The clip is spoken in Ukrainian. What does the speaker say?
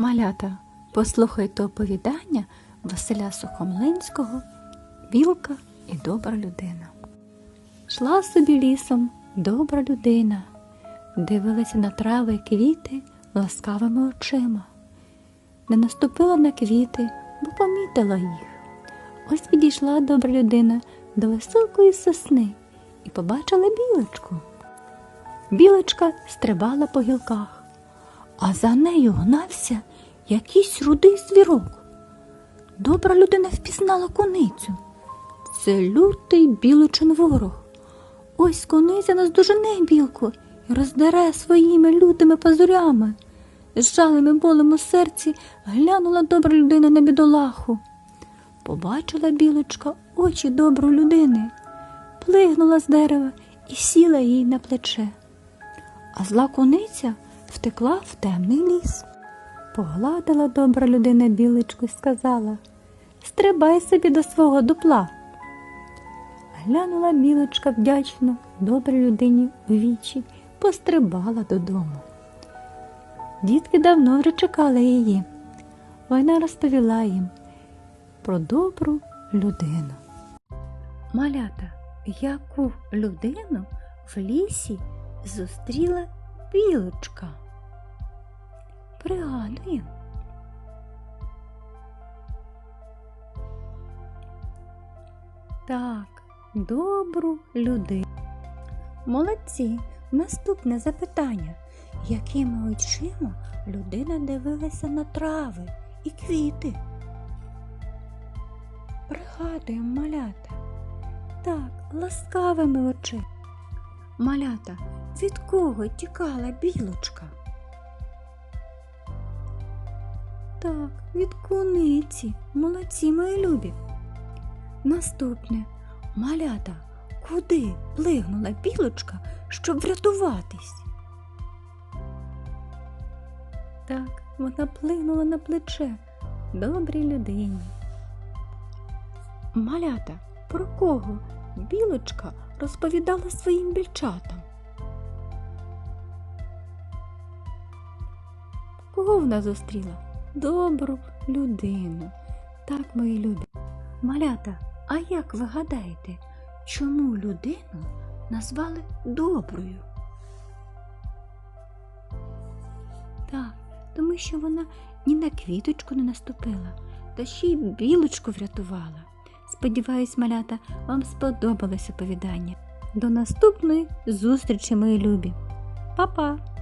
Малята, послухайте оповідання Василя Сухомлинського Білка і добра людина. Шла собі лісом добра людина, дивилася на трави й квіти ласкавими очима. Не наступила на квіти, бо помітила їх. Ось підійшла добра людина до високої сосни і побачила білочку. Білочка стрибала по гілках, а за нею гнався якийсь рудий звірок. Добра людина впізнала коницю. Це лютий білочин ворог. Ось кониця наздожене білку і роздере своїми лютими пазурями. З жалем і болем у серці глянула добра людина на бідолаху. Побачила білочка очі доброї людини, плигнула з дерева і сіла їй на плече. А зла кониця втекла в темний ліс. Погладила добра людина білочку і сказала Стрибай собі до свого дупла. Глянула білочка вдячно добрій людині у вічі, пострибала додому. Дітки давно вже чекали її. Вона розповіла їм про добру людину. Малята, яку людину в лісі зустріла білочка? Пригадуємо. Так, добру людину. Молодці. Наступне запитання. Якими очима людина дивилася на трави і квіти? Пригадуємо малята. Так, ласкавими очима. Малята, від кого тікала білочка? Так, від куниці. Молодці, мої любі. Наступне. Малята, куди плигнула білочка, щоб врятуватись? Так, вона плигнула на плече добрій людині. Малята, про кого білочка розповідала своїм більчатам? Кого вона зустріла? Добру людину. Так, мої любі. Малята, а як ви гадаєте, чому людину назвали доброю? Так, тому що вона ні на квіточку не наступила, та ще й білочку врятувала. Сподіваюсь, малята, вам сподобалось оповідання. До наступної зустрічі, мої любі. Па-па!